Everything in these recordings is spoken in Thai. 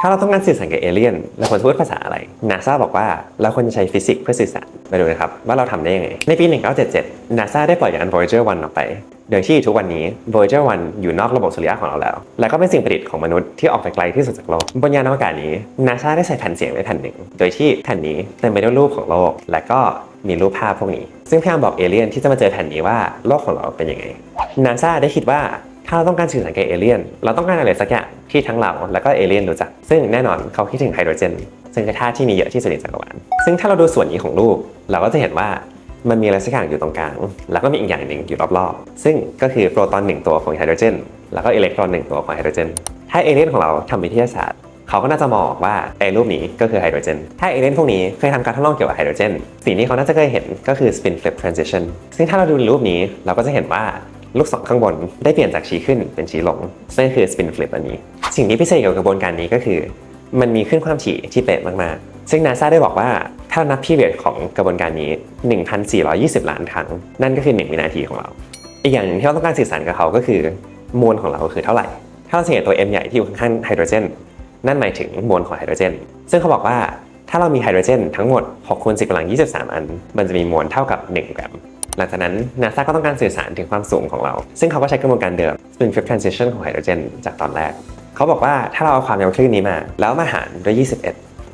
ถ้าเราต้องการสื่อสารกับเอเลี่ยนเราควรจะพูดภาษาอะไรนาซาบอกว่าเราควรจะใช้ฟิสิกส์เพื่อสื่อสารมาดูนะครับว่าเราทำได้ยังไง ในปี 1977 NASA ได้ปล่อยยาน Voyager 1 ออกไปโดยที่ทุกวันนี้ Voyager 1 อยู่นอกระบบสุริยะของเราแล้ว และก็เป็นสิ่งประดิษฐ์ของมนุษย์ที่ออกไปไกลที่สุดจากโลก บนยานอวกาศนี้ NASA ได้ใส่แผ่นเสียงไว้แผ่นหนึ่ง โดยที่แผ่นนี้เต็มไปด้วยรูปของโลก และก็มีรูปภาพพวกนี้ ซึ่งพยายามบอกเอเลี่ยนที่จะมาเจอแผ่นนี้ว่าโลกของเราเป็นยังไง NASA ได้คิดว่า ถ้าเราต้องการสื่อสารกับเอเลี่ยน เราต้องการอะไรสักอย่างที่ทั้งเราและก็เอเลี่ยนรู้จัก ซึ่งแน่นอนเขาคิดถึงไฮโดรเจน ซึ่งเป็นธาตุที่มีเยอะที่สุดในจักรวาล ซึ่งถ้าเราดูส่วนนี้ของรูป เราก็จะเห็นว่ามันมีอะไรสักอย่างอยู่ตรงกลาง แล้วก็มีอีกอย่างหนึ่งอยู่รอบๆ ซึ่งก็คือโปรตอนหนึ่งตัวของไฮโดรเจน แล้วก็อิเล็กตรอนหนึ่งตัวของไฮโดรเจน ถ้าเอเลี่ยนของเราทำวิทยาศาสตร์ เขาก็น่าจะมองว่าไอ้รูปนี้ก็คือไฮโดรเจน ถ้าเอเลี่ยนพวกนี้เคยทำการทดลองเกี่ยวกับไฮโดรเจน สิ่งที่เขาน่าจะเคยเห็นก็คือ spin flip transition ซึ่งถ้าเราดูรูปนี้เราก็จะเห็นว่า ลูกศรข้างบนได้เปลี่ยนจากชี้ขึ้นเป็นชี้ลงซึ่งคือ spin flip อันนี้ สิ่งที่พิเศษเกี่ยวกับกระบวนการนี้ก็คือ มันมีขึ้นความถี่ที่เป๊ะมากๆ ซึ่ง NASA ได้บอกว่าถ้านับพีเรียดของกระบวนการนี้ 1,420 ล้านครั้ง นั่นก็คือ 1 วินาทีของเรา อีกอย่างหนึ่งที่เราต้องการสื่อสารกับเขาก็คือมวลของเราคือเท่าไหร่ ถ้าเราสังเกตตัว m ใหญ่ที่อยู่ข้างๆไฮโดรเจน นั่นหมายถึงมวลของไฮโดรเจน ซึ่งเขาบอกว่าถ้าเรามีไฮโดรเจนทั้งหมด6คูณ10กำลัง23 อัน มันจะมีมวลเท่ากับ 1 กรัม หลังจากนั้น NASA ก็ต้องการสื่อสารถึงความสูงของเรา ซึ่งเขาก็ใช้กระบวนการเดิม spin flip transition ของไฮโดรเจนจากตอนแรก เขาบอกว่าถ้าเราเอาความยาวคลื่นนี้มา แล้วมาหารด้วย 21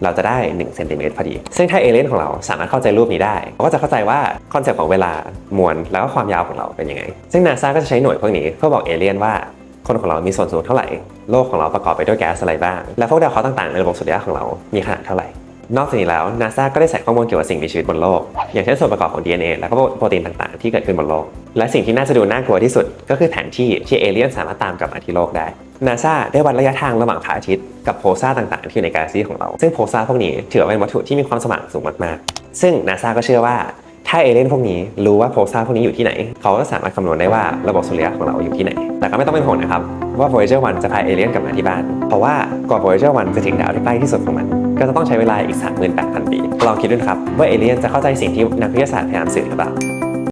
เราจะได้1เซนติเมตรพอดี ซึ่งถ้าเอเลนของเราสามารถเข้าใจรูปนี้ได้เขาก็จะเข้าใจว่าคอนเซปต์ของเวลามวลแล้วก็ความยาวของเราเป็นยังไง ซึ่ง NASA ก็จะใช้หน่วยพวกนี้เพื่อบอกเอเลียนว่าคนของเรามีส่วนสูงเท่าไหร่ โลกของเราประกอบไปด้วยแก๊สอะไรบ้าง และพวกดาวเคราะห์ต่างๆ ในระบบสุริยะของเรา มีขนาดเท่าไหร่ นอกจากนี้แล้ว NASA ก็ได้ใส่ข้อมูลเกี่ยวกับสิ่งมีชีวิตบนโลก อย่างเช่นส่วนประกอบของ DNA และก็โปรตีนต่างๆ ที่เกิดขึ้นบนโลก และสิ่งที่น่าจะดูน่ากลัวที่สุด ก็คือแผนที่ที่เอเลี่ยนสามารถตามกลับมาที่โลกได้ NASA ได้วัดระยะทางระหว่างพระอาทิตย์กับโพซาต่างๆ ที่อยู่ในกาแล็กซีของเรา ซึ่งโพซาพวกนี้ถือว่าเป็นวัตถุที่มีความสว่างสูงมากๆ ซึ่ง NASA ก็เชื่อว่าถ้าเอเลี่ยนพวกนี้รู้ว่าโพซาพวกนี้อยู่ที่ไหน เขาก็สามารถคำนวณได้ว่าระบบสุริยะของเราอยู่ที่ไหน แต่ก็ไม่ต้องเป็นห่วงนะครับ ว่า Voyager 1 จะพาเอเลี่ยนกลับมาที่บ้าน เพราะว่าก่อน Voyager 1 จะถึงดาวที่ใกล้ที่สุดของมัน ก็จะต้องใช้เวลาอีก 38,000 ปี ลองคิดดูครับว่าเอเลี่ยนจะเข้าใจสิ่งที่นักวิทยาศาสตร์พยายามสื่อหรือเปล่า